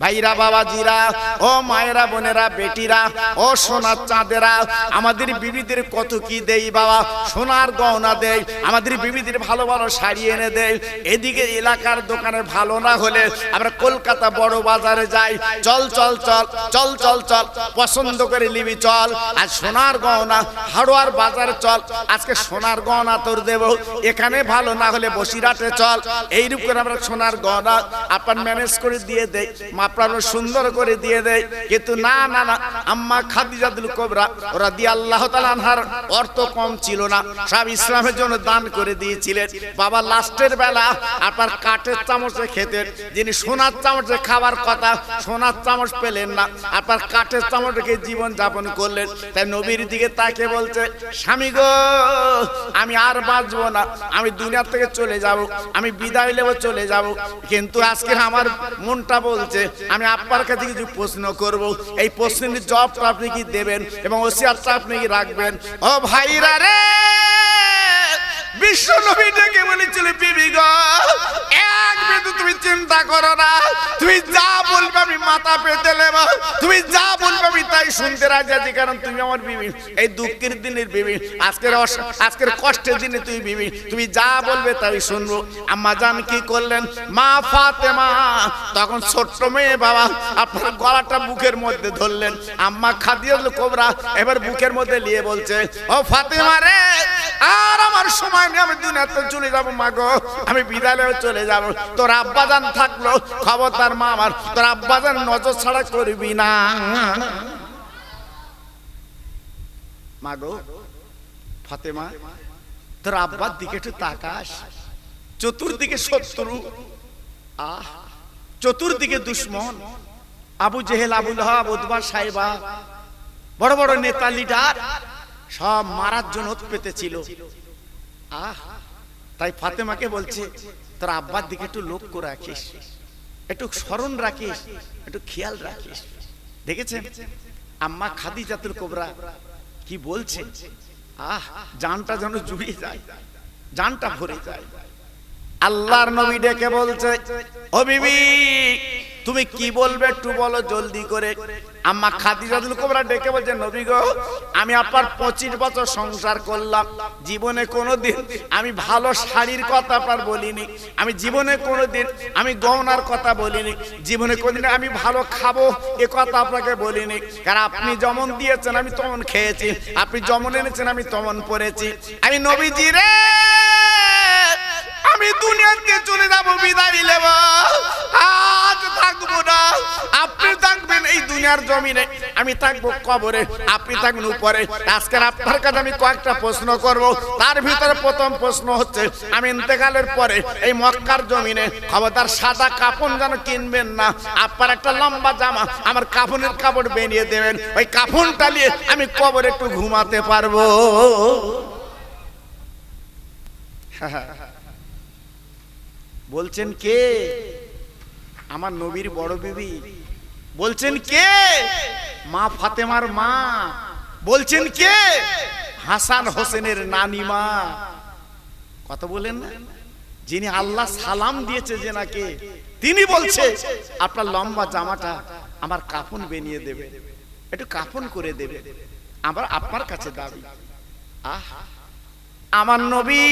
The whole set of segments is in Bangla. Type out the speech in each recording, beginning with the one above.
ভাইরা, বাবাজিরা, ও মায়েরা, বোনেরা, বেটিরা, ও সোনার চাঁদেরা, আমাদের বিবিদের কত কি দেই বাবা? সোনার গহনা দেয় আমাদের বিবিদের ভালো ভালো শাড়ি এনে দেয় এদিকে এলাকার দোকানে ভালো না হলে আমরা কলকাতা বড় বাজারে যাই। চল চল চল চল চল চল, পছন্দ করে নিবি, চল। আর সোনার গহনা হাড়োয়ার বাজারে চল। আজকে সোনার গহনা তোর দেব। এখানে ভালো না হলে বসিরাটে চল। এইরূপ করে আমরা সোনার গহনা আপনার ম্যানেজ করে দিয়ে দেয় আপনার সুন্দর করে দিয়ে দেয়। কিন্তু না না না, আম্মা খাদিজাতুল কোবরা ওরা দিয়ে আল্লাহ তালানহার অর্থ কম ছিল না। সব ইসলামের জন্য দান করে দিয়েছিলেন। বাবা লাস্টের বেলা আপনার কাঠের চামচে খেতেন। যিনি সোনার চামচে খাবার কথা, সোনার চামচ পেলেন না। আপনার কাঠের চামচকে জীবন যাপন করলেন। তাই নবীর দিকে তাকে বলছে, স্বামী গো, আমি আর বাঁচবো না। আমি দুনিয়ার থেকে চলে যাব। আমি বিদায় নেব, চলে যাব। কিন্তু আজকে আমার মনটা বলছে আমি আপনার কাছে কিছু প্রশ্ন করব। এই প্রশ্নের জবটা আপনি কি দেবেন এবং ওসিয়ারটা আপনি কি রাখবেন? ও ভাইরা রে! বিশ্ব নবী ডেকে বলেছিল বিবি গো এক বিন্দু তুমি চিন্তা করো না। তুমি যা বলবে আমি মাথা পেতে নেব। তুমি যা বলবে আমি তাই শুনতে রাজি আছি, কারণ তুমি আমার বিবি। এই দুঃখের দিনের বিবি, আজকের আজকের কষ্টের দিনে তুমি বিবি। তুমি যা বলবে তাই শুনব। আম্মা জান কি করলেন? মা ফাতেমা, তখন ছোট্ট মেয়ে বাবা, আপনার গলাটা বুকের মধ্যে ধরলেন। আম্মা খাদিয়াল কোবরা এবার বুকের মধ্যে নিয়ে বলছে, ও ফাতেমা রে, আর আমার সময় নেই আমি দুনিয়াতে চলে যাব, মা গো। আমি বিদ্যালয়ে চলে যাব। তোর আব্বাজান থাকল, খবরদার মা আমার। তোর আব্বাজান নজর ছাড়া করবি না। মা গো, ফাতেমা, তোর আব্বার দিকে একটু তাকাস। চতুর্দিকে শত্রু। আহ, চতুর্দিকে দুশ্মন। আবু জেহেল, আবুল হাব সাহেবা, বড় বড় নেতা, লিডার, সব মারার জন্য পেতে ছিল। আহ, তাই ফাতেমাকে বলছে, তোর আব্বার দিকে একটু লক্ষ্য রাখিস, একটু স্মরণ রাখিস, একটু খেয়াল রাখিস। দেখেছেন? আম্মা খাদি জাতুল কোবরা কি বলছে? আহ, জানটা যেন জুড়িয়ে যায়, জানটা ভরে যায়। আল্লাহর নবী ডেকে বলছে, ও বিবি তুমি কি বলবে একটু বলো, জলদি করে। আম্মা খাদিজাতুল কোবরা ডেকে বলছে, নবী গো, আমি আপনার পঁচিশ বছর সংসার করলাম। জীবনে কোনোদিন আমি ভালো শাড়ির কথা আপনার বলিনি। আমি জীবনে কোনোদিন আমি গহনার কথা বলিনি। জীবনে কোনদিন আমি ভালো খাব, এ কথা আপনাকে বলিনি। কারণ আপনি যেমন দিয়েছেন, আমি তেমন খেয়েছি। আপনি যেমন এনেছেন, আমি তেমন পড়েছি আমি নবীজি রে, আমি দুনিয়াতে চলে যাব, বিদায় নেব। থাকব না। আপনি থাকবেন এই দুনিয়ার জমিনে। আমি থাকব কবরে, আপনি থাকবেন উপরে। আজকের আপনার কাছে আমি কয়েকটা প্রশ্ন করব। তার ভিতরে প্রথম প্রশ্ন হচ্ছে, আমি ইন্তেকালের পরে এই মক্কার জমিনে খবরদার সাদা কাপড় যেন কিনবেন না, আপনার একটা লম্বা জামা, আমার কাফনের কাপড় বেরিয়ে দেবেন। ওই কাফনটা নিয়ে আমি কবরে একটু ঘুমাতে পারব। বলছেন কে? আমার নবীর বড় বিবি। বলছেন কে? মা ফাতেমার মা। বলছেন কে? হাসান হোসেনের নানিমা কথা বলেন না। যিনি আল্লাহ সালাম দিয়েছে যে নাকি তিনি বলছে আপনার লম্বা জামাটা আমার কাফন বেনিয়ে দেবে। একটু কাফন করে দেবে। আমার আপনার কাছে দাবি। আহ। আমার নবী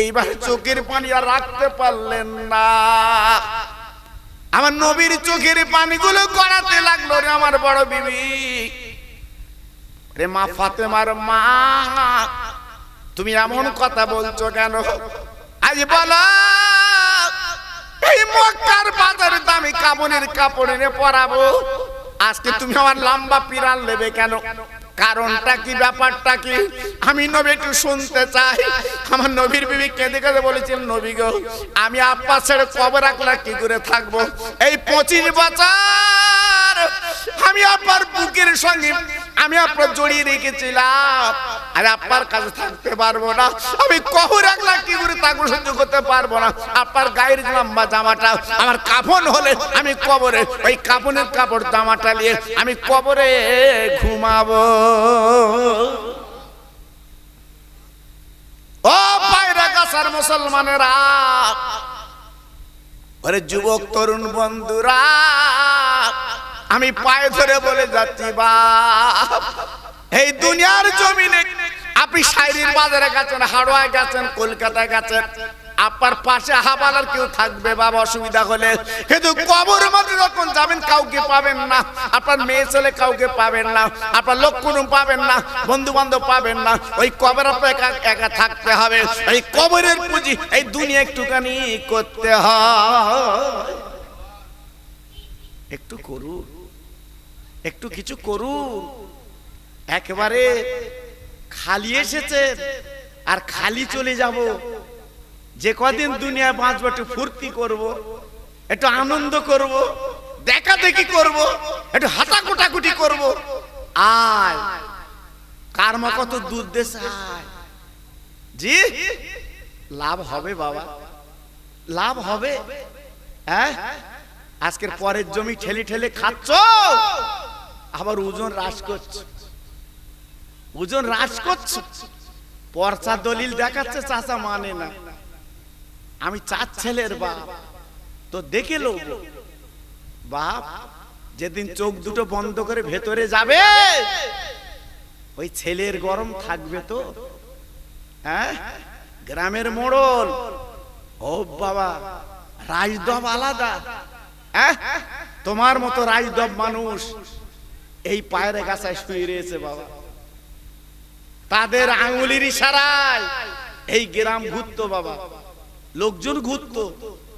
এইবার চোখের পানি আর রাখতে পারলেন না। আমার নবীর চোখের পানিগুলো গড়াতে লাগল রে আমার বড় বিবি। রে মা ফাতেমার মা। তুমি এমন কথা বলছো কেন? আজ বলো এই মক্কার বাজারে তো আমি কাপড়ের কাপড় এনে পরাবো। আজকে তুমি আমার লম্বা পিরাল নেবে কেন? কারণটা কি, ব্যাপারটা কি? আমি নবী একটু শুনতে চাই। আমার নবীর বিবি কেঁদে কেঁদে বলেছেন নবী গো, আমি আব্বা ছেড়ে রাখলা কি করে থাকব? এই পঁচিশ বছর আমি আপনার বুকের সঙ্গে আমি আপনার জড়িয়ে রেখেছিলাম। আর আপনার কাছে থাকতে পারব না। আমি কবর রাখলা কি করে থাকব সহ্য করতে পারব না? আপনার গায়ের লম্বা জামাটা, আমার কাফন হলে আমি কবরে, ওই কাফনের কাপড় জামাটা নিয়ে আমি কবরে ঘুমাবো। ও পায়রা গাছার মুসলমানেরা, ওরে যুবক, তরুণ বন্ধুরা আমি পায়ে ধরে বলে যাচ্ছি, বাপ, এই দুনিয়ার জমিনে আপনি শাইরির বাজারে গেছেন হাড়োয়ায় গেছেন, কলকাতায় গেছেন, আপনার পাশে হাবালার কেউ থাকবে, বাবা, অসুবিধা হলে। কিন্তু কবরের মধ্যে যখন যাবেন, কাউকে পাবেন না। আপনার মেয়ে ছেলে কাউকে পাবেন না। আপনার লক্ষণ পাবেন না বন্ধু বান্ধব পাবেন না। ওই কবর একা একা থাকতে হবে। এই কবরের পুঁজি এই দুনিয়া একটুখানি করতে হয়। একটু করুন। একটু কিছু করুন। একেবারে খালি এসেছে আর খালি চলে যাব। যে কদিন দুনিয়ায় বাঁচবো একটু ফুর্তি করব একটু আনন্দ করব দেখা দেখি করব একটু হাঁটা কোটাকুটি করব। আয়। কার মা কত দূর দেশ আয়। জি? লাভ হবে বাবা। লাভ হবে হ্যাঁ? আজকের পরের জমি ঠেলে ঠেলে খাচ্ছ? আবার ওজন হ্রাস করছ। ওজন হ্রাস করছ? পর্চা দলিল দেখাচ্ছে চাচা মানে না। আমি চার ছেলের বাপ। তো দেখে লো বাপ যেদিন চোখ দুটো বন্ধ করে ভেতরে যাবে? ওই ছেলের গরম থাকবে তো। হ্যাঁ? গ্রামের মোড়ল। ও বাবা রাজদব আলাদা। হ্যাঁ? তোমার মতো রাজদব মানুষ এই পায়ের গাছায় শুয়ে রয়েছে বাবা। তাদের আঙুলির ইশারায় এই গ্রাম ঘুরতো বাবা। লোকজন ঘুরতো।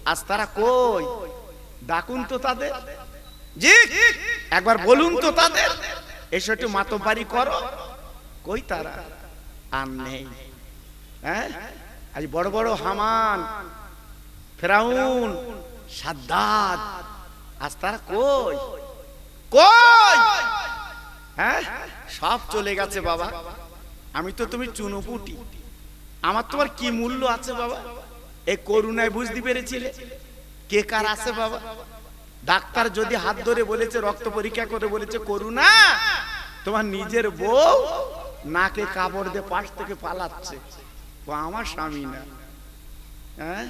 আজ তারা কই? ডাকুন তো তাদের। জি, একবার বলুন তো তাদের। এসে একটু মাতবাড়ি করো। কই তারা? আর নেই। হ্যাঁ? আজ বড় বড় হামান, ফেরাউন সাদ্দাত। আজ তারা কই? কই? হ্যাঁ? সব চলে গেছে বাবা। আমি তো তুমি চুনোপুটি আমার তোমার কি মূল্য আছে বাবা? এই করুণায় বুঝতে পেরেছিলে? কে কার আছে বাবা? ডাক্তার যদি হাত ধরে বলেছে রক্ত পরীক্ষা করে বলেছে করুণা তোমার নিজের বউ নাকে কাপড় দিয়ে পাশ থেকে পালাচ্ছে। ও আমার স্বামী না। হ্যাঁ?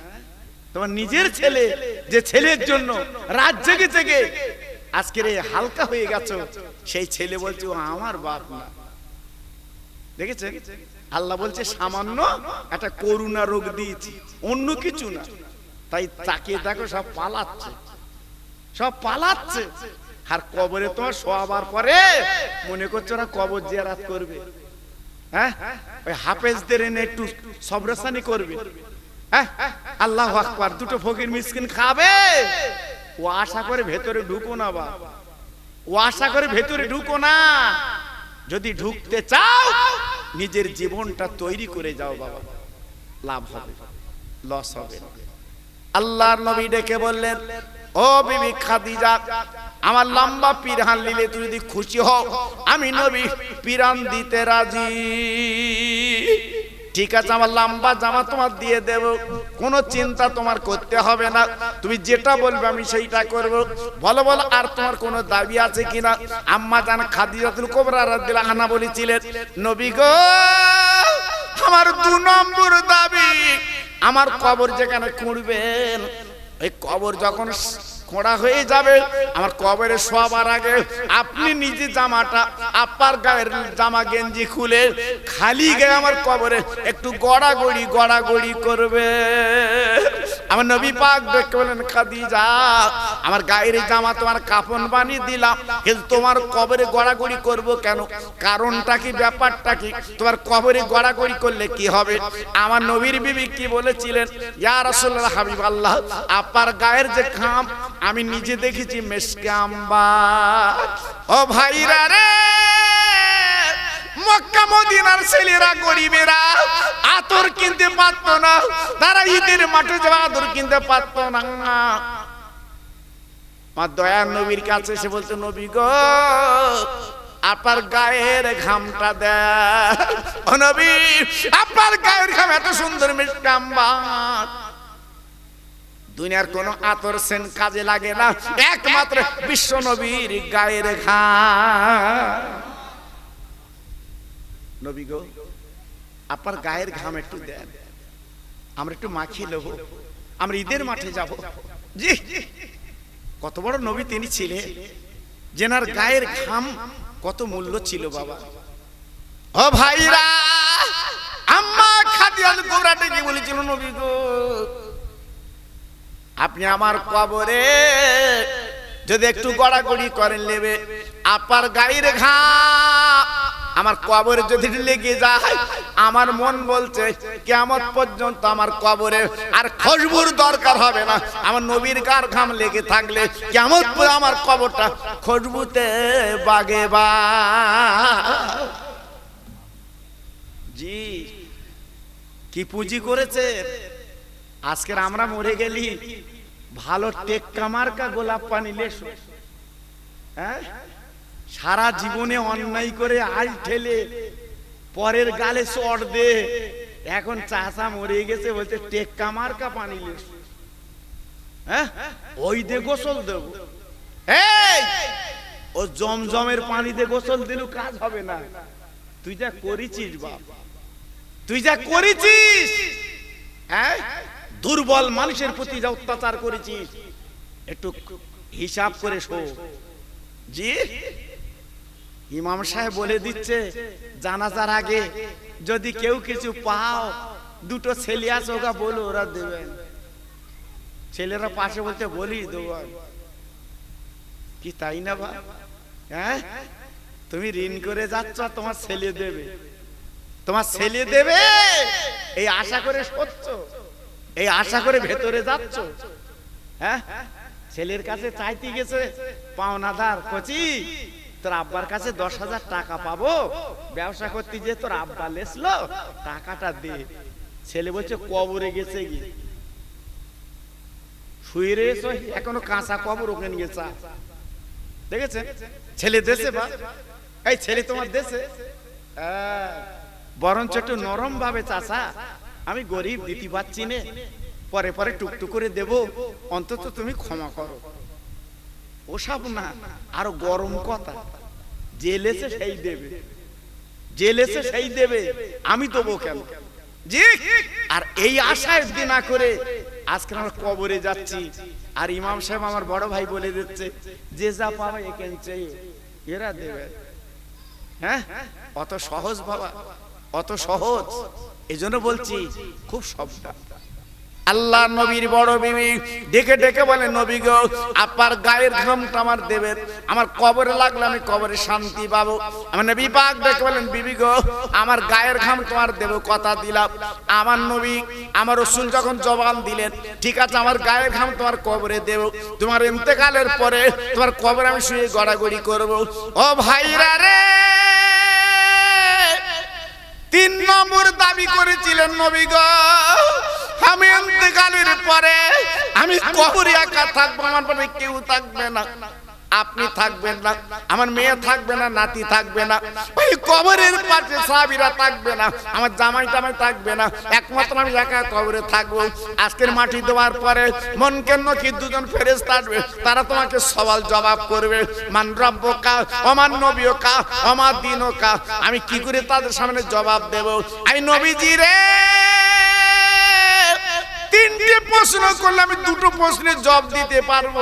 তোমার নিজের ছেলে যে ছেলের জন্য রাত জেগে জেগে আজকের এই হালকা হয়ে গেছো, সেই ছেলে বলছে আমার বাপ না। দেখেছে? আল্লাহ বলছে, সামান্য একটা করুণা রোগ দিয়েছি, অন্য কিছু না। তাই তাকে দেখো, সব পালাচ্ছে সব পালাচ্ছে। আর কবরে তোমার শোয়াবার পরে মনে করছ ওরা কবর জিয়ারাত করবে। হ্যাঁ? ওই হাফেজদের এনে একটু সবরাসানি করবে। আল্লাহ আকবার, দুটো ফকির মিসকিন খাবে। ও আশা করে ভেতরে ঢুকো না বা ও আশা করে ভেতরে ঢুকো না। যদি ঢুকতে চাও, নিজের জীবনটা তৈরি করে যাও বাবা। লাভ হবে, লস হবে আল্লাহর নবী ডেকে বললেন, ও বিবি খাদিজা, আমার লম্বা পিরান নিলে তুই যদি খুশি হও, আমি নবী পিরান দিতে রাজি। ঠিক আছে, আমার লম্বা জামা তোমার দিয়ে দেব। কোনো চিন্তা তোমার করতে হবে না। তুমি যেটা বলবে আমি সেইটা করব। বলো বলো, আর তোমার কোনো দাবি আছে কিনা? আম্মা জান খাদিজাতুল কোবরা রাদিয়াল্লাহু আনহা বলেছিলেন, নবী গো, আমার দু নম্বর দাবি, আমার কবর যেখানে খুঁড়বেন এই কবর যখন খোঁড়া হয়ে যাবে। আমার কবরে শোয়াবার আগে। আপনি নিজে জামাটা, আপার গায়ের জামা গেঞ্জি খুলে খালি গায়ে আমার কবরে একটু গড়াগড়ি গড়াগড়ি করবে। আমার নবী পাক দেখে বলেন খাদিজা, আমার গায়ের জামা তোমার কাফন বানিয়ে দিলাম। কিন্তু তোমার কবরে গড়াগড়ি করব কেন? কারণটা কি, ব্যাপারটা কি? তোমার কবরে গড়াগড়ি করলে কি হবে? আমার নবীর বিবি কি বলেছিলেন, ইয়া রাসূলুল্লাহ হাবিব আল্লাহ আপার গায়ের যে ঘাম আমি নিজে দেখেছি মেসকে আম্বা ও ভাইরা রে, মক্কা মদিনার ছেলেরা গরিবেরা, আতর কিনতে পারতো না, তারা ঈদের মাঠে যাওয়া আতর কিনতে পারতো না। মা দয়ার নবীর কাছে এসে বলছে, নবী গো, আপনার গায়ের ঘামটা দেয় ও নবী, আপনার গায়ের ঘাম এত সুন্দর মিষ্টি আম্বার দুনিয়ার কোন আতর সেন কাজে লাগে না। একমাত্র বিশ্ব নবীর গায়ের ঘাম। নবী গো আপনার গায়ের ঘাম একটু দেন। আমরা একটু মাখিয়ে নেব। আমরা ঈদের মাঠে যাব। জি। কত বড় নবী তিনি ছিলেন। জেনার গায়ের ঘাম কত মূল্য ছিল বাবা। ও ভাইরা আম্মা খাদিয়াল গোবরা কি বলেছিল নবী গো আপনি আমার কবরে যদি একটু গড়াগড়ি করেন নেবে, আপার গায়ের ঘাম আমার কবরে যদি লেগে যায়, আমার মন বলছে কেমন পর্যন্ত আমার কবরে আর খুশবুর দরকার হবে না। আমার নবীর গার ঘাম লেগে থাকলে কেমন আমার কবরটা খুশবুতে বাগে বা। জি, কি পুঁজি করেছে? আজকের আমরা মরে গেলি। ভালো টেক্কা মার্কা গোলাপ পানি লেসো। হ্যাঁ? সারা জীবনে অন্যায় করে আল ঠেলে, পরের গালে চড় দে। এখন চাষা মরে গেছে বলছে, টেক্কা মার্কা পানি লেসো। হ্যাঁ? ওই দে গোসল দেব। এই! ও জমজমের পানিতে গোসল দিলু, কাজ হবে না। তুই যা করেছিস বাপ। তুই যা করেছিস! হ্যাঁ? দুর্বল মানুষের প্রতি যা অত্যাচার করেছিস একটু হিসাব করে শো। জি? ইমাম সাহেব বলে দিচ্ছে, জানাজার আগে যদি কেউ কিছু পাও, দুটো ছেলে আছে ওরা বলো, ওরা দেবে। ছেলেরা পাশে বলতে বলি দেবো। কি তাই না বা? হ্যাঁ? তুমি ঋণ করে যাচ্ছ, তোমার ছেলে দেবে। তোমার ছেলে দেবে? এই আশা করে সচ্ছ এই আশা করে ভেতরে যাচ্ছ? হ্যাঁ? ছেলের কাছে চাইতে গেছে, পাওনাদার, কচি, তোর আব্বার কাছে দশ হাজার টাকা পাবো। ব্যবসা করতে যে তোর আব্বা লেসলো, টাকাটা দে। ছেলে বলছে, কবরে গেছে কি শুয়ে রয়েছে, এখনও কাঁচা কবর ওখানে গেছে দেখেছে? ছেলে দেশে বা? এই ছেলে তোমার দেশে? বরঞ্চ একটু নরম ভাবে চাষা আমি গরিব দিতে পারছি নে পরে পরে টুকটুক করে দেব, অন্তত তুমি ক্ষমা করো। ওসব না, আরও গরম কথা। জেলেছে সেই দেবে। জেলেছে সেই দেবে, আমি দেবো কেন? জি, আর এই আশায় না করে আজকে আমরা কবরে যাচ্ছি। আর ইমাম সাহেব আমার বড় ভাই বলে দিচ্ছে, যে যা পাবে এখান চাই এরা দেবে। হ্যাঁ? অত সহজ বাবা, অত সহজ। এই জন্য বলছি খুব সবটা। আল্লাহ নবীর বড় বিবি ডেকে ডেকে বলে নবী গো আপার গায়ের ঘামটা আমার দেবেন আমার কবরে লাগলে আমি কবরে শান্তি পাবো। আমার নবী পাক ডেকে বলেন বিবি গো আমার গায়ের ঘাম তোমার দেব কথা দিলাম। আমার নবী আমার রসুল যখন জবান দিলেন ঠিক আছে আমার গায়ের ঘাম তোমার কবরে দেব তোমার ইন্তেকালের পরে তোমার কবরে আমি শুয়ে গড়াগড়ি করব। ও ভাইরা রে! তিন নম্বর দাবি করেছিলেন নবী গো। আমি অন্তকালের পরে আমি কবরে একা থাকব, আমার পরে কেউ থাকবে না। আপনি থাকবেন না আমার মেয়ে থাকবে না নাতি থাকবে না ওই কবরের পাশে সাহাবীরা থাকবে না আমার জামাই টামাই থাকবে না একমাত্র আমি একা কবরে থাকব। আজকের মাটি দেওয়ার পরে মন কেন কি দুজন ফেরেস্তা আসবে তারা তোমাকে সওয়াল জবাব করবে মান রব্য কা অমান নবীও কা অমার দিনও কা আমি কি করে তাদের সামনে জবাব দেব? আই নবীজি রে! তিনটে প্রশ্ন করলে আমি দুটো প্রশ্নের জবাব দিতে পারব।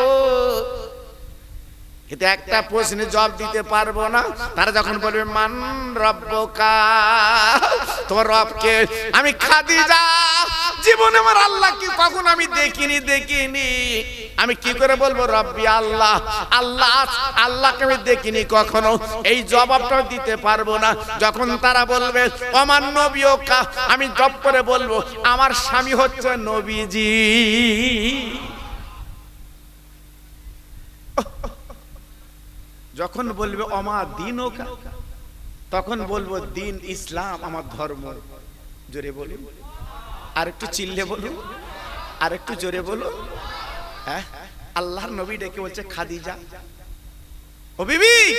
কিন্তু একটা প্রশ্নের জবাব দিতে পারব না। তারা যখন বলবে, মান রব্বকা? তোমার রবকে আমি খাদিজা। জীবনে আমার আল্লাহ কি কখন আমি দেখিনি দেখিনি। আমি কি করে বলব, রব্বি আল্লাহ? আল্লাহ আল্লাহকে আমি দেখিনি কখনো। এই জবাবটা দিতে পারব না। যখন তারা বলবে আমার নবীও কা আমি জব করে বলব, আমার স্বামী হচ্ছে নবীজি। যখন বলবে অমা দিন ওকা তখন বলব দিন ইসলাম আমার ধর্ম। জোরে বলুন। আর একটু চিল্লে বলুন। আর একটু জোরে বলুন। হ্যাঁ? আল্লাহর নবী ডেকে বলছে, খাদিজা। ও বিবি,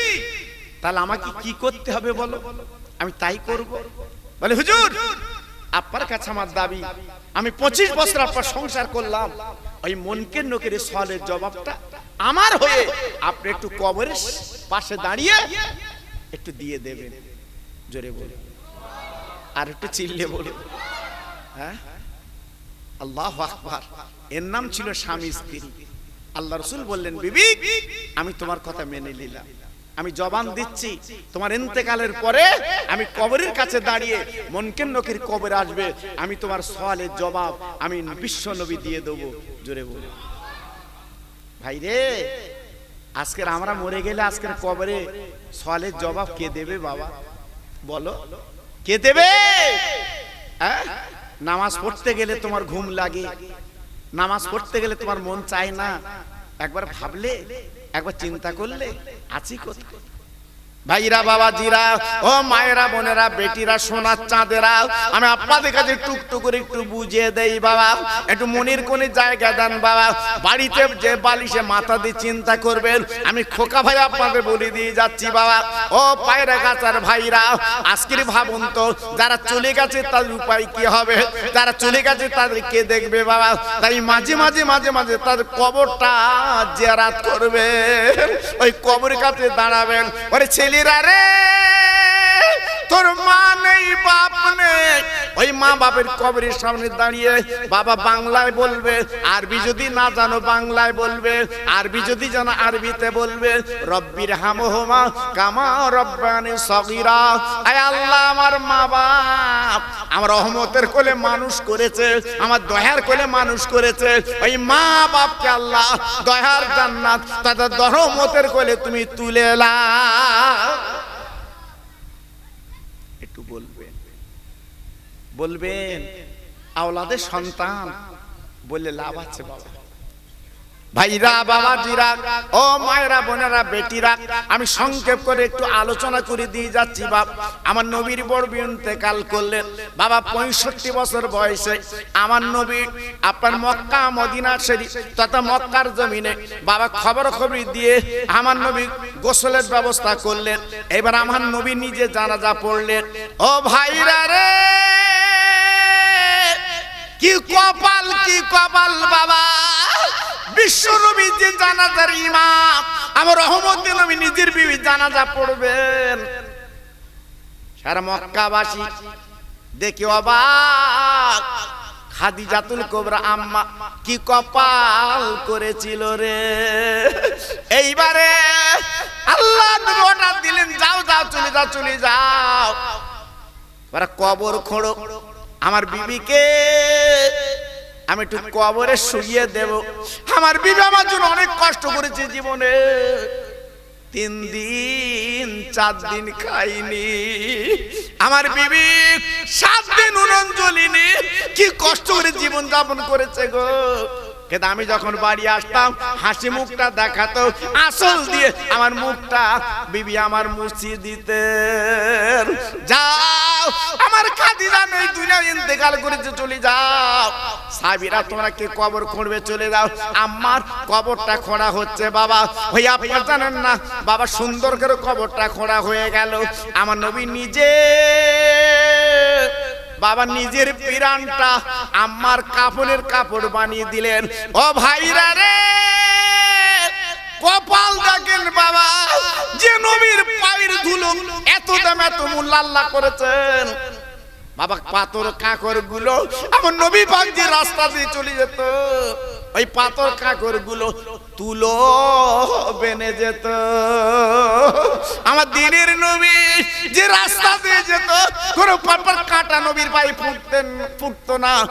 তাহলে আমাকে কি করতে হবে বলো? আমি তাই করব। বলে, হুজুর, আপনার কাছে আমার দাবি। আমি পঁচিশ বছর আপনার সংসার করলাম। ওই মনকে নোকের সলের জবাবটা আমার হয়ে আপনি একটু কবরের পাশে দাঁড়িয়ে একটু দিয়ে দেবেন। জোরে বলে আর একটু চিল্লে বলে হ্যাঁ? আল্লাহ আকবার। এর নাম ছিল স্বামী স্ত্রী। আল্লাহ রসুল বললেন বিবি আমি তোমার কথা মেনে নিলাম। আমি জবান দিচ্ছি। তোমার ইন্তেকালের পরে আমি কবরের কাছে দাঁড়িয়ে মনকেন নকির কবর আসবে। আমি তোমার সওয়ালের জবাব আমি বিশ্ব নবী দিয়ে দেবো। জোরে বলে ভাই রে, আজকের আমরা মরে গেলে আজকের কবরে সওয়ালের জবাব কে দেবে বাবা? বলো। কে দেবে? নামাজ পড়তে গেলে তোমার ঘুম লাগে, নামাজ পড়তে গেলে তোমার মন চায় না। একবার ভাবলে, একবার চিন্তা করলে, আছি কোথায়? ভাইরা বাবা জিরা ও মায়েরা, বোনেরা, বেটিরা, সোনার চাঁদেরা, আমি আপনাদের কাছে টুকটুক করে একটু বুঝিয়ে দেই, বাবা। একটু মনির কোনে জায়গা দেন, বাবা। বাড়িতে যে বালিশে মাথা দিয়ে চিন্তা করবেন, আমি খোকা ভাই আপনাদের বলে দিয়ে যাচ্ছি, বাবা। ও পায়রা গাছার ভাইরা, আজকের ভাবুন তো, যারা চলে গেছে তাদের উপায় কি হবে? যারা চলে গেছে তাদের কে দেখবে, বাবা? তাই মাঝে মাঝে মাঝে মাঝে তাদের কবরটা জেরাত করবে ওই কবরের কাছে দাঁড়াবেন। ওরে ছেলেরা রে তোর মা নেই, বাপ নেই। ওই মা বাপের কবরের সামনে দাঁড়িয়ে বাবা বাংলায় বলবে, আরবি যদি না জানো বাংলায় বলবে, আরবি যদি জানো আরবিতে বলবে, রব্বির হামহমা কামা রব্বানি সগীরা। আয় আল্লাহ, আমার মা বাপ, আমার রহমতের কোলে মানুষ করেছে, আমার দয়ার কোলে মানুষ করেছে। ওই মা বাপকে আল্লাহ, দয়ার জান্নাত, তাদের রহমতের কোলে তুমি তুলে এলা একটু বলবেন। বলবেন আওলাদের সন্তান। বললে লাভ আছে বাবা। ভাইরা বাবা জিরা ও মায়েরা, বোনেরা, বেটিরা, আমি সংক্ষেপ করে একটু আলোচনা করে দিয়ে যাচ্ছি, বাপ। আমার নবীর বড় কাল করলেন। বাবা, পঁয়ষট্টি বছর বয়সে আমার নবী আপনার মক্কা, মদিনা শরীফ তথা মক্কার জমিনে বাবা খবর খবর দিয়ে আমার নবী গোসলের ব্যবস্থা করলেন। এবার আমার নবী নিজে জানাজা পড়লেন। ও ভাইরা রে! কি কপাল কি কপাল, বাবা? বিশ্ব নবী যে জানাজার ইমাম, আমার রহমত নবী নিজের বিবি জানাজা পড়বেন। সারা মক্কাবাসী দেখে অবাক, খাদিজাতুল কোবরা আম্মা কি কপাল করেছিল রে? এইবারে আল্লাহ অর্ডার দিলেন, যাও যাও, চলে যাও চলে যাও। কবর খোঁড়ো। আমার বিবিকে আমি একটু কবরে শুয়ে দেব। আমার বিবি আমার জন্য অনেক কষ্ট করেছে জীবনে। তিন দিন, চার দিন খাইনি। আমার বিবি সাত দিন উনঞ্জলিনি কি কষ্ট করে জীবন যাপন করেছে গো। কিন্তু আমি যখন বাড়ি আসতাম, হাসি মুখটা দেখাতো আসল দিয়ে আমার মুখটা, বিবি আমার মুছি দিতে যাও, আমার খাদিজা নেই দুনিয়া ইন্তেকাল করেছে, চলে যাও। সাবিরা, তোমরা কে কবর খুঁড়বে, চলে যাও। আমার কবরটা খোঁড়া হচ্ছে, বাবা। ওই আপনার জানেন না, বাবা সুন্দর করে কবরটা খোঁড়া হয়ে গেল। আমার নবী নিজে বাবা নিজের পিরানটা আমার কাপড়ের কাপড় বানিয়ে দিলেন। ও ভাইরা রে, কপাল দেখেন বাবা, যে নবীর পায়ের ধুলো এত দাম এত মূল্য আল্লাহ করেছেন। বাবা পাথর কাকরগুলো আমার নবী পাক যে রাস্তা দিয়ে চলে যেত। ওই পাথর কাকরগুলো তুলো বেনে যেত। আমার দিনের নবী যে রাস্তা দিয়ে যেত, কোন পাপড় কাটা নবীর পায়ে ফুটতেন ফুটতো না।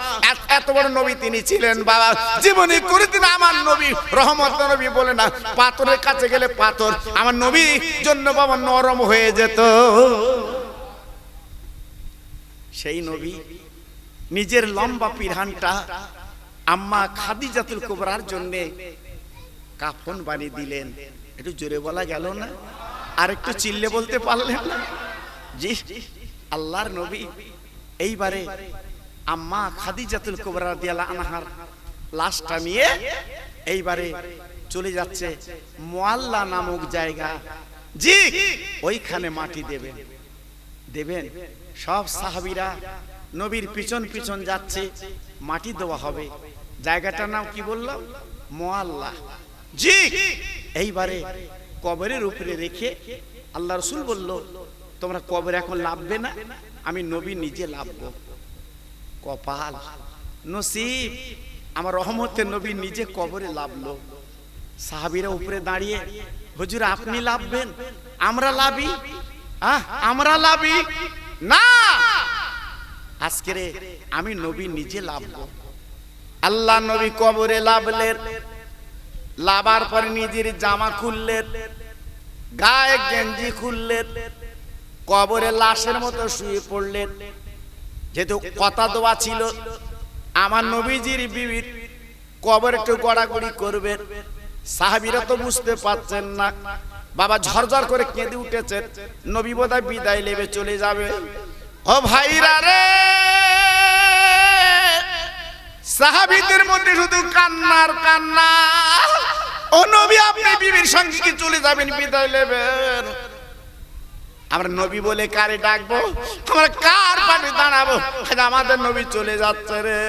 এত- বড় নবী তিনি ছিলেন বাবা। জীবনে করে দিন আমার নবী, রহমত নবী বলে না, পাথরের কাছে গেলে পাথর আমার নবী জন্য বাবা নরম হয়ে যেত। সেই নবী নিজের লম্বা পিরহানটা আম্মা খাদি খাদিজাতুল কুবরার জন্যে কাফন বানিয়ে দিলেন। একটু জোরে বলা গেল না? আর একটু চিল্লে বলতে পারলেন না? জি, আল্লাহর নবী। এইবারে আম্মা খাদি খাদিজাতুল কুবরা দিয়ালা আনহার লাশটা নিয়ে এইবারে চলে যাচ্ছে মোয়াল্লা নামক জায়গা। জি, ওইখানে মাটি দেবেন। দেবেন। সব সাহাবিরা নবীর পিছন পিছন যাচ্ছে। মাটি দেওয়া হবে। জায়গাটার নাম কি বললাম? মোয়াল্লা। জি। এইবারে কবরের উপরে রেখে আল্লাহ রসুল বলল তোমরা কবর এখন লাভবে না। আমি নবী নিজে লাভবো। কপাল। নসিব। আমার রহমতের নবী নিজে কবরে লাভলো। সাহাবিরা উপরে দাঁড়িয়ে হুজুর আপনি লাভবেন? আমরা লাভি? আহ আমরা লাভি? না আজকে আমি নবী নিজে লাভবো। আল্লাহ নবী কবরে লাভলেন লাভার পরে নিজের জামা খুললেন গায়ে গেঞ্জি খুললেন কবরে লাশের মতো শুয়ে পড়লেন যেহেতু কথা দেওয়া ছিল, আমার নবীজির বিবির কবর একটু গড়াগড়ি করবেন। সাহাবিরা তো বুঝতে পারছেন না। বাবা ঝরঝর করে কেঁদে উঠেছেন। নবী বোধহয় বিদায় নেবে, চলে যাবে। ও ভাইরা রে, সাহাবিদের মধ্যে শুধু কান্নার কান্না। ও নবী, আপনি বিবির সঙ্গে কি চলে যাবেন, বিদায় নেবেন? আমরা নবী বলে কারে ডাকবো? আমরা কার পাশে দাঁড়াবো? আমাদের নবী চলে যাচ্ছে রে।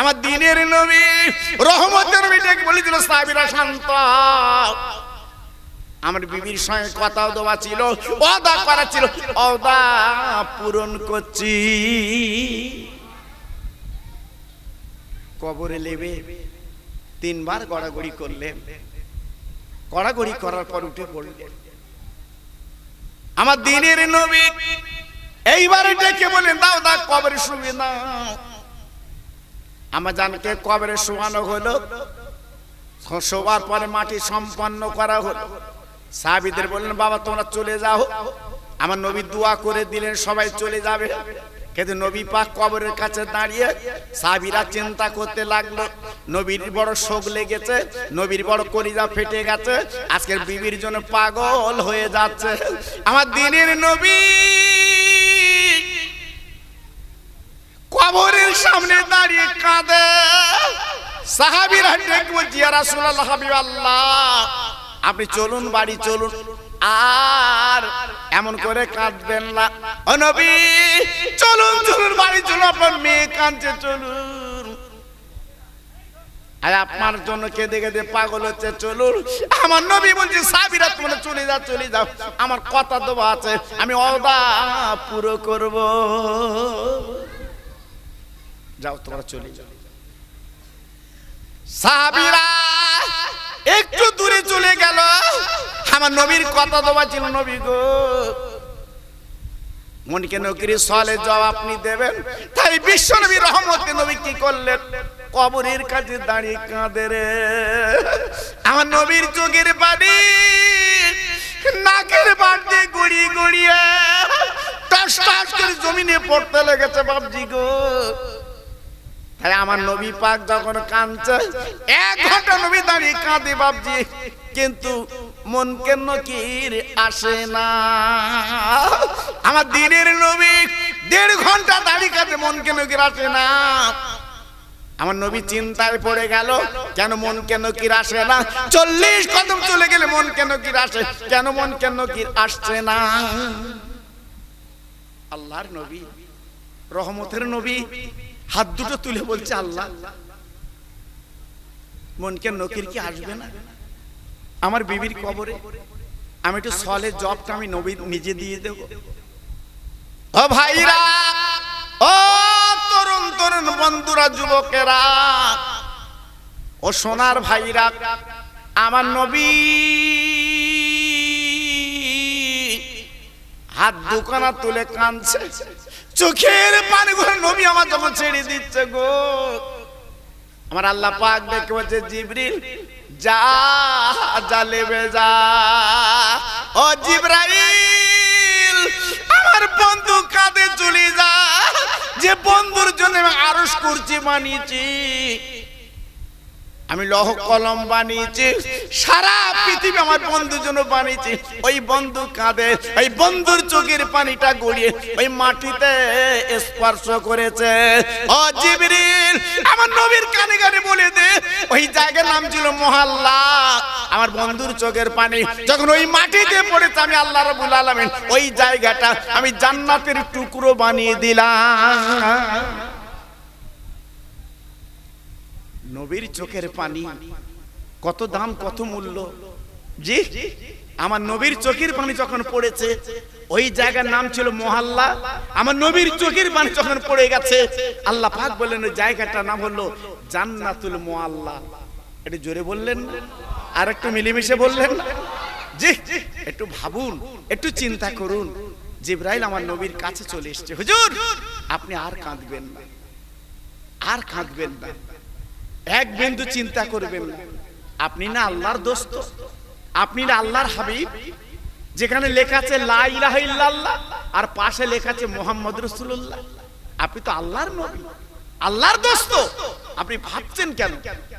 আমার দিনের নবী, রহমতের নবী ডেকে বলেছিল, সাহাবীরা শান্ত আমার বিবির সঙ্গে কথাও দেওয়া ছিল, অদা করা ছিল, অদা পূরণ করছি। কবরে লেবে, তিনবার গড়াগড়ি করলেন। গড়াগড়ি করার পর উঠে পড়লেন। আমার দিনের নবী এইবারে ডেকে বলেন দাও দা কবরে শুবি না আমার জানকে কবরে শোয়ানো হলো শোবার পরে মাটি সম্পন্ন করা হলো। সাহাবিদের বললেন, বাবা, তোমরা চলে যাও। আমার নবী দোয়া করে দিলেন, সবাই চলে যাবে। কিন্তু নবী পাক কবরের কাছে দাঁড়িয়ে সাহাবিরা চিন্তা করতে লাগল, নবীর বড় শোক লেগেছে, নবীর বড় কলিজা ফেটে গেছে, আজকের বিবির জন্য পাগল হয়ে যাচ্ছে। আমার দিনের নবী কবরের সামনে দাঁড়িয়ে কাঁদে। সাহাবিরা ডেকে বলছি ইয়া রাসূলুল্লাহ হাবিবাল্লাহ। আপনি চলুন, বাড়ি চলুন। আর এমন করে কাঁদবেন না। ও নবী, চলুন চলুন, বাড়ি চলুন, আপনার মেয়ে কাঁদছে, চলুন। আর আপনার জন্য কেঁদে কেঁদে পাগল হচ্ছে, চলুন। আমার নবী বলছে, সাবিরা, তোমরা চলে যাও চলে যাও। আমার কথা দেওয়া আছে, আমি অদা পুরো করব। যাও, তোমরা চলে যাও। সাহাবিরা একটু দূরে চলে গেল। আমার নবীর কথা দেওয়া ছিল নবী গো। মনকে নকরি সলে জবাব আপনি দেবেন। তাই বিশ্ব নবী রহমতে নবী কি করলেন? কবরের কাছে দাঁড়িয়ে কাঁদে রে। আমার নবীর চোখের পানি নাকের বাড়তে গড়িয়ে গড়িয়ে টাস টাস করে জমিনে পড়তে লেগেছে বাবজি গো। তাই আমার নবী পাক যখন কাঁদছে, এক ঘণ্টা নবী দাঁড়িয়ে কাঁদে বাবজি কিন্তু মন কেন কির আসে না। আমার দিনের নবী দেড় ঘণ্টা দাঁড়িয়ে কাঁদে মন কেন কির আসে না। আমার নবী চিন্তায় পড়ে গেল, কেন মন কেন কি আসে না? চল্লিশ কদম চলে গেলে মন কেন কি আসে, কেন মন কেন কি আসছে না? আল্লাহর নবী, রহমতের নবী হাত দুটো তুলে বলছে আল্লাহ। মনকে নকির কি আসবে না? আমার বিবির কবরে আমি একটু সলের জবটা আমি নবী নিজে দিয়ে দেব। ও ভাইরা, ও তরুণ তরুণ বন্ধুরা, যুবকেরা, ও সোনার ভাইরা, আমার নবী হাত দুখানা তুলে কাঁদছে। চোখের পানি গুলো নবী আমার যখন ছেড়ে দিচ্ছে গো। আমার আল্লাহ পাক দেখে বলছে, জিবরিল, যা যা লেবে যা। ও জিব্রাইল, আমার বন্ধু কাঁধে চলে যা। যে বন্ধুর জন্য আমি আরস করছি মানিয়েছি আমি লহ কলম বানিয়েছি, সারা পৃথিবী আমার বন্ধুর জন্য বানিয়েছি। ওই বন্ধু কাঁদে, ওই বন্ধুর চোখের পানিটা গড়িয়ে ওই মাটিতে স্পর্শ করেছে। ও জিবরিল, আমার নবীর কানে কানে বলে দে, ওই জায়গার নাম ছিল মহল্লা। আমার বন্ধুর চোখের পানি যখন ওই মাটিতে পড়েছে, আমি আল্লাহ রাব্বুল ওই জায়গাটা আমি জান্নাতের টুকরো বানিয়ে দিলাম। নবীর চোখের পানি, কত দাম, কত মূল্য। জি, আমার নবীর চোখের পানি যখন পড়েছে, ওই জায়গার নাম ছিল মহল্লা। আমার নবীর চোখের পানি যখন পড়ে গেছে, আল্লাহ পাক বললেন, ওই জায়গাটার নাম হলো জান্নাতুল মোয়াল্লা এটা জোরে বললেন, আর একটু মিলেমিশে বললেন? জি, একটু ভাবুন, একটু চিন্তা করুন। জিব্রাইল আমার নবীর কাছে চলে এসেছে। হুজুর, আপনি আর কাঁদবেন না, আর কাঁদবেন না। এক বিন্দু চিন্তা করবেন না। আপনি না আল্লাহর দোস্ত। আপনি না আল্লাহর হাবিব। যেখানে লেখা আছে, লা ইলাহা ইল্লাল্লাহ আর পাশে লেখা আছে, মোহাম্মদ রাসূলুল্লাহ আপনি তো আল্লাহর নবী। আল্লাহর দোস্ত। আপনি ভাবছেন কেন?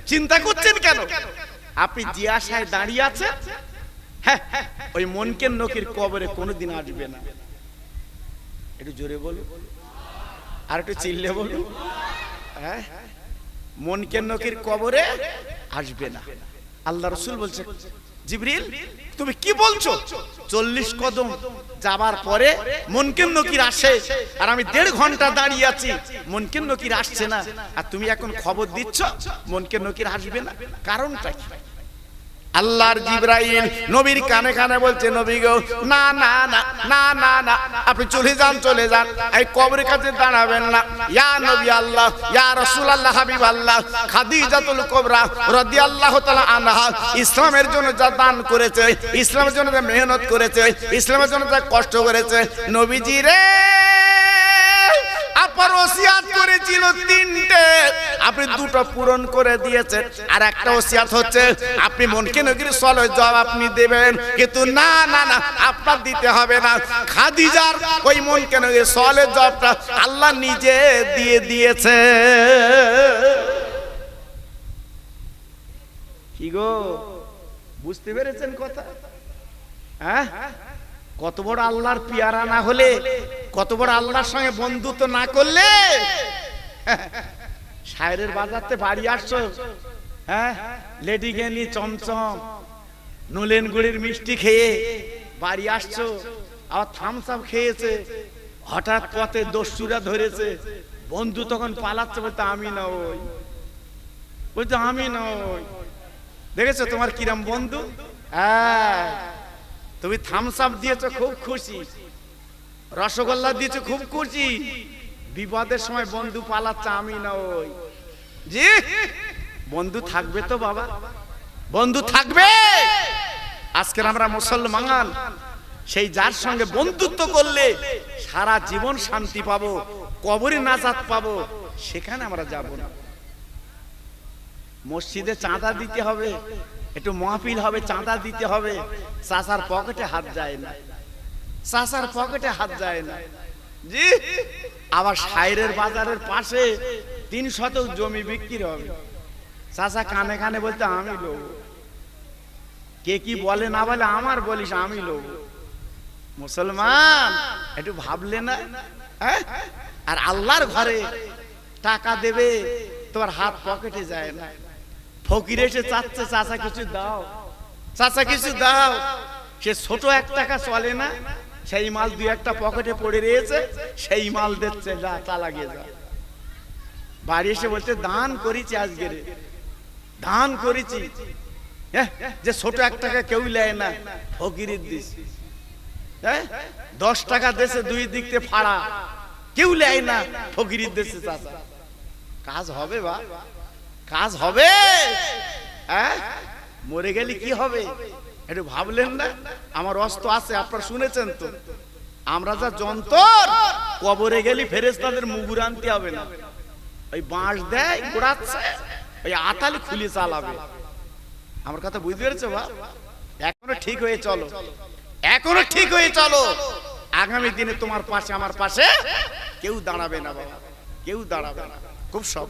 চিন্তা করছেন কেন? আপনি যে আশায় দাঁড়িয়ে আছেন? হ্যাঁ ওই মনকের নকির কবরে কোনোদিন আসবে না। একটু জোরে বলুন। আর একটু চিল্লে বলুন। হ্যাঁ? মনকের নকির কবরে আসবে না। আল্লাহ রসুল বলছে, জিবরিল, তুমি কি বলছো? চল্লিশ কদম যাবার পরে মনকের নকির আসে, আর আমি দেড় ঘণ্টা দাঁড়িয়ে আছি মনকের নকির আসছে না। আর তুমি এখন খবর দিচ্ছ মনকের নকির আসবে না। কারণটা কি? আল্লাহর জিব্রাইল নবীর কানে কানে বলছে, নবী গো, না না না না না না, আপনি চলে যান চলে যান। এই কবরের কাছে দাঁড়াবেন না। ইয়া নবী আল্লাহ, ইয়া রাসূলুল্লাহ হাবিব আল্লাহ, খাদিজাতুল কুবরা রাদিয়াল্লাহু তাআলা আনহা, ইসলামের জন্য যা দান করেছে, ইসলামের জন্য যা মেহনত করেছে, ইসলামের জন্য যা কষ্ট করেছে, নবীজি রে আপার ওসিয়াত করেছিল তিনটে। আপনি দুটো পূরণ করে দিয়েছেন, আর একটা ওসিয়াত হচ্ছে, আপনি মনকে নগরী সলে জবাব আপনি দেবেন, কিন্তু না না না, আপনার দিতে হবে না। খাদিজার ওই মনকে নগরী সলে জবাবটা আল্লাহ নিজে দিয়ে দিয়েছে। কি গো? বুঝতে পেরেছেন কথা? হ্যাঁ? কত বড় আল্লাহর পিয়ারা না হলে, কত বড় আল্লাহর সঙ্গে বন্ধুত্ব না করলে? শায়রের বাজারতে বাড়ি আসছো? হ্যাঁ? লেডি গেনি চমচম, নলেন গুড়ির মিষ্টি খেয়ে বাড়ি আসছো, আবার থামস আপ খেয়েছে। হঠাৎ পথে দস্যুরা ধরেছে, বন্ধু তখন পালাচ্ছে বলতে, আমি না ওই। বলতে আমি না ওই। দেখেছ তোমার কিরম বন্ধু? হ্যাঁ। তুমি থামস আপ দিয়েছ, খুব খুশি। রসগোল্লা দিয়েছ, খুব খুশি। বিপদের সময় বন্ধু পালাচ্ছে, আমি না ওই। জি? বন্ধু থাকবে তো বাবা। বন্ধু থাকবে? আজকের আমরা মুসলমান। সেই যার সঙ্গে বন্ধুত্ব করলে সারা জীবন শান্তি পাবো, কবরে নাজাত পাবো, সেখানে আমরা যাব না। মসজিদে চাঁদা দিতে হবে। একটু মাহফিল হবে, চাঁদা দিতে হবে। চাষার পকেটে হাত যায় না। চাষার পকেটে হাত যায় না। জি, আবার সাইরের বাজারের পাশে তিন শতক জমি বিক্রি হবে। চাষা কানে কানে বলতে, আমি লোক কে কি বলে না বলে, আমার বলিস, আমি লোক মুসলমান, একটু ভাবলে না? হ্যাঁ? আর আল্লাহর ঘরে টাকা দেবে, তোমার হাত পকেটে যায় না। ফকির এসে চাচ্ছে চাচা কিছু দাও। চাচা কিছু দাও। সে ছোট এক টাকা চলে না সেই মাল দুই একটা পকেটে পড়ে রয়েছে সেই মাল দিচ্ছে যা তা লাগিয়ে যা বাড়ি এসে বলছে দান করেছি আজকে দান করেছি। হ্যাঁ, যে ছোট এক টাকা কেউ লেয় না ফকিরের দিস। হ্যাঁ দশ টাকা দেশে দুই দিক থেকে ফাড়া কেউ লেয় না ফকিরের দেশে চাচা। কাজ হবে বা? কাজ হবে। হ্যাঁ? মরে গেলে কি হবে? একটু ভাবলেন না? আমার অস্ত আছে, আপনারা শুনেছেন তো। আমরা যা যন্তর কবরে গেলি ফেরেস তাদের মুগুর আনতে হবে না। ওই বাঁশ দেয় ঘোরাচ্ছে ওই আতালি খুলে চালাবে। আমার কথা বুঝতে পেরেছ বা এখনও ঠিক হয়ে চলো। এখনও ঠিক হয়ে চলো। আগামী দিনে তোমার পাশে, আমার পাশে কেউ দাঁড়াবে না, বাবা। কেউ দাঁড়াবে না। খুব সব